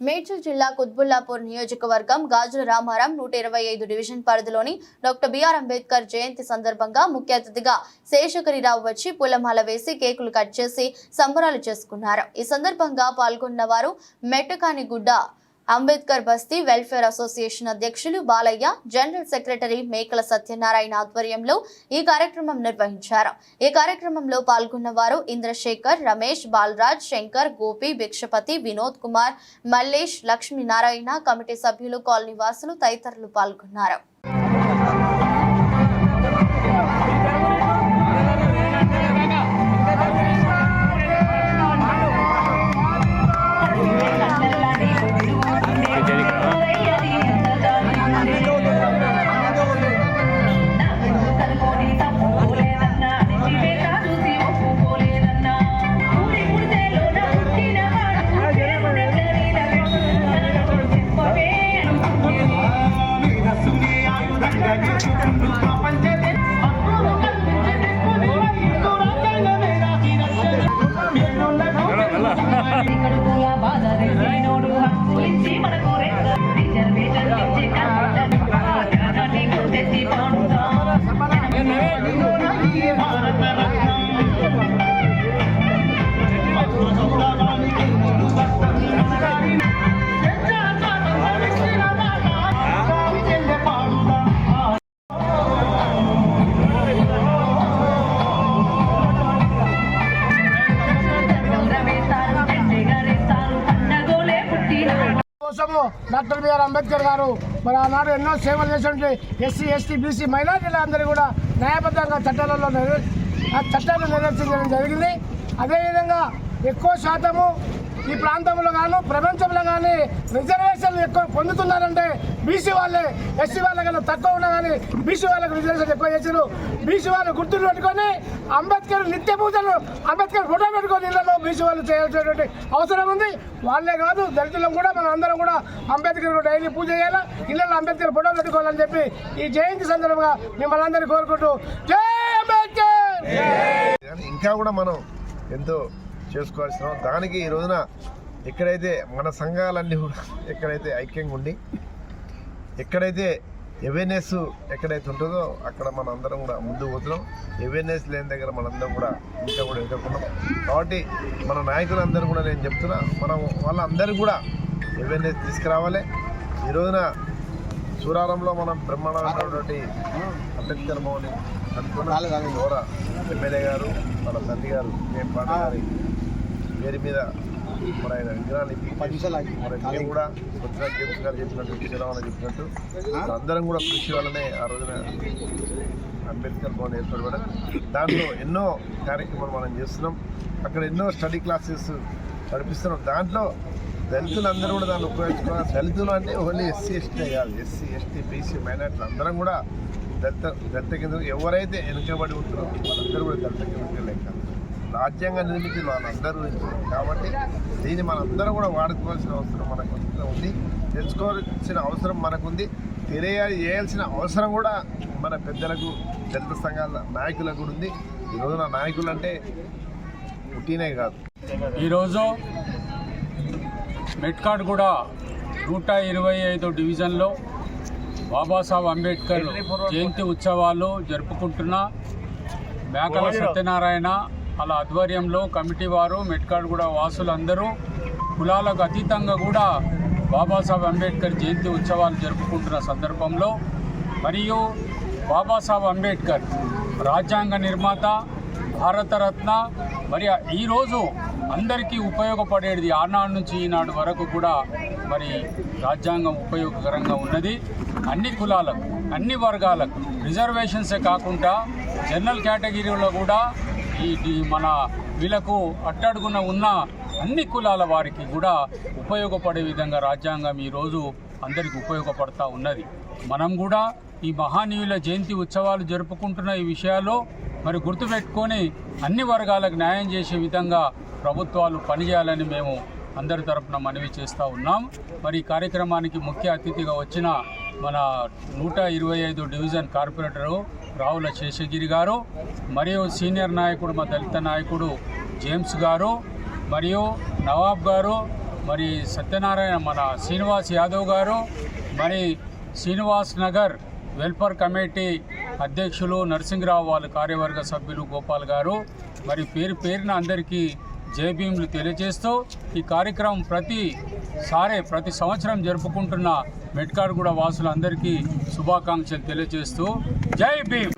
మేడ్చల్ జిల్లా కుత్బుల్లాపూర్ నియోజకవర్గం గాజుల రామారాం నూట ఇరవై ఐదు డివిజన్ పరిధిలోని డాక్టర్ బిఆర్ అంబేద్కర్ జయంతి సందర్భంగా ముఖ్య అతిథిగా శేషగిరిరావు వచ్చి పూలమాల వేసి కేకులు కట్ చేసి సంబరాలు చేసుకున్నారు. ఈ సందర్భంగా పాల్గొన్న వారు మెట్టకానిగుడ్డ అంబేద్కర్ బస్తీ వెల్ఫేర్ అసోసియేషన్ అధ్యక్షులు బాలయ్య జనరల్ సెక్రటరీ మేకల సత్యనారాయణ ఆధ్వర్యంలో ఈ కార్యక్రమం నిర్వహించారు. ఈ కార్యక్రమంలో పాల్గొన్న వారు ఇంద్రశేఖర్ రమేష్ బాలరాజ్ శంకర్ గోపి భిక్షపతి వినోద్ కుమార్ మల్లేష్ లక్ష్మీనారాయణ కమిటీ సభ్యులు కాలనీ వాసులు తదితరులు పాల్గొన్నారు. మనకు రెక్క రిజర్వేషన్ కోసము డాక్టర్ బిఆర్ అంబేద్కర్ గారు మరి ఆనాడు ఎన్నో సేవలు చేసినటువంటి ఎస్సీ ఎస్టీ బీసీ మైనార్టీల అందరూ కూడా న్యాయబద్ధంగా చట్టాలలో ఆ చట్టాలను నిర్వర్తించడం జరిగింది. అదేవిధంగా ఎక్కువ శాతము ఈ ప్రాంతంలో గాను ప్రపంచంలో కానీ రిజర్వేషన్లు ఎక్కువ పొందుతున్నారంటే బీసీ వాళ్ళే. ఎస్సీ వాళ్ళకన్నా తక్కువ ఉన్నా కానీ బీసీ వాళ్ళకు రిజర్వేషన్ ఎక్కువ చేశారు బీసీ వాళ్ళు గుర్తులు పెట్టుకొని అంబేద్కర్ నిత్య పూజలు అంబేద్కర్ ఫోటో పెట్టుకొని ఇళ్ళలో బీసీ వాళ్ళు చేయాల్సినటువంటి అవసరం ఉంది. వాళ్ళే కాదు దళితులను కూడా మనం అందరం అంబేద్కర్ డైలీ పూజ చేయాలా? ఇళ్ళలో అంబేద్కర్ ఫోటో పెట్టుకోవాలని చెప్పి ఈ జయంతి సందర్భంగా మిమ్మల్ని అందరినీ కోరుకుంటూ జై అంబేద్కర్! ఇంకా కూడా మనం ఎంతో చేసుకోవాల్సిన దానికి ఈ రోజున ఎక్కడైతే మన సంఘాలన్నీ కూడా ఎక్కడైతే ఐక్యంగా ఉండి ఎక్కడైతే అవేర్నెస్ ఎక్కడైతే ఉంటుందో అక్కడ మన అందరం కూడా ముందుకు పోతున్నాం. అవేర్నెస్ లేని దగ్గర మనందరం కూడా ఇంకా కూడా ఎదుర్కొన్నాం. కాబట్టి మన నాయకులందరూ కూడా నేను చెప్తున్నా మనం వాళ్ళందరూ కూడా అవేర్నెస్ తీసుకురావాలి. ఈ రోజున సూరారంలో మనం బ్రహ్మాండమైనటువంటి అంబేద్కర్ భవన్ అనుకున్నాం ద్వారా ఎమ్మెల్యే గారు వాళ్ళ తండ్రి గారు మేము పాండే గారి పేరు మీద మరి ఆయన విగ్రహాన్ని మరి కూడా కొద్దిగా జేమ్స్ గారు చెప్పినట్టు శ్రీరామని చెప్పినట్టు అందరం కూడా కృషి వల్లనే ఆ రోజున అంబేద్కర్ భవన్ ఏర్పడబడ దాంట్లో ఎన్నో కార్యక్రమాలు మనం చేస్తున్నాం. అక్కడ ఎన్నో స్టడీ క్లాసెస్ నడిపిస్తున్నాం. దాంట్లో దళితులు అందరూ కూడా దాన్ని ఉపయోగించుకోవాలి దళితులు అంటే ఓన్లీ ఎస్సీ ఎస్టీ కాదు ఎస్సీ ఎస్టీ బీసీ మైనార్టీలు అందరం కూడా దళిత దళిత కింద ఎవరైతే వెనుకబడి ఉంటారో వాళ్ళందరూ కూడా దళిత కింద. లెక్క రాజ్యాంగ నిర్మితి వాళ్ళందరూ కాబట్టి దీన్ని మనందరం కూడా వాడుకోవాల్సిన అవసరం మనకు ఉంది. తెలుసుకోవాల్సిన అవసరం మనకుంది. తెలియాలి చేయాల్సిన అవసరం కూడా మన పెద్దలకు దళిత సంఘాల నాయకులకు కూడా ఉంది. ఈ రోజున నాయకులు అంటే పుట్టినే కాదు ఈరోజు మెట్కాడ్ కూడా నూట ఇరవై ఐదు డివిజన్లో బాబాసాహెబ్ అంబేద్కర్ జయంతి ఉత్సవాలు జరుపుకుంటున్న మేకల సత్యనారాయణ వాళ్ళ ఆధ్వర్యంలో కమిటీ వారు మెట్కాడ్ కూడా వాసులందరూ కులాలకు అతీతంగా కూడా బాబాసాహెబ్ అంబేద్కర్ జయంతి ఉత్సవాలు జరుపుకుంటున్న సందర్భంలో మరియు బాబాసాహెబ్ అంబేద్కర్ రాజ్యాంగ నిర్మాత భారతరత్న మరి ఈరోజు అందరికీ ఉపయోగపడేది ఆనాడు నుంచి ఈనాడు వరకు కూడా మరి రాజ్యాంగం ఉపయోగకరంగా ఉన్నది. అన్ని కులాలకు అన్ని వర్గాలకు రిజర్వేషన్సే కాకుండా జనరల్ కేటగిరీలో కూడా ఈ మన వీళ్ళకు అట్టడుగున ఉన్న అన్ని కులాల వారికి కూడా ఉపయోగపడే విధంగా రాజ్యాంగం ఈరోజు అందరికీ ఉపయోగపడతా ఉన్నది. మనం కూడా ఈ మహానీయుల జయంతి ఉత్సవాలు జరుపుకుంటున్న ఈ విషయాల్లో మరి గుర్తుపెట్టుకొని అన్ని వర్గాలకు న్యాయం చేసే విధంగా ప్రభుత్వాలు పనిచేయాలని మేము అందరి తరపున మనవి చేస్తూ ఉన్నాం. మరి ఈ కార్యక్రమానికి ముఖ్య అతిథిగా వచ్చిన మన నూట ఇరవై ఐదు డివిజన్ కార్పొరేటరు రావుల శేషగిరి గారు మరియు సీనియర్ నాయకుడు మా దళిత నాయకుడు జేమ్స్ గారు మరియు నవాబ్ గారు మరి సత్యనారాయణ మన శ్రీనివాస్ యాదవ్ గారు మరి శ్రీనివాస్ నగర్ వెల్ఫేర్ కమిటీ అధ్యక్షులు నరసింహరావు వాళ్ళ కార్యవర్గ సభ్యులు గోపాల్ గారు. మరి పేరు పేరున అందరికీ జై తెలియజేస్తూ ఈ కార్యక్రమం ప్రతి సారే ప్రతి సంవత్సరం జరుపుకుంటున్న మెట్కాడుగూడ వాసులందరికీ శుభాకాంక్షలు తెలియజేస్తూ జై భీమ్.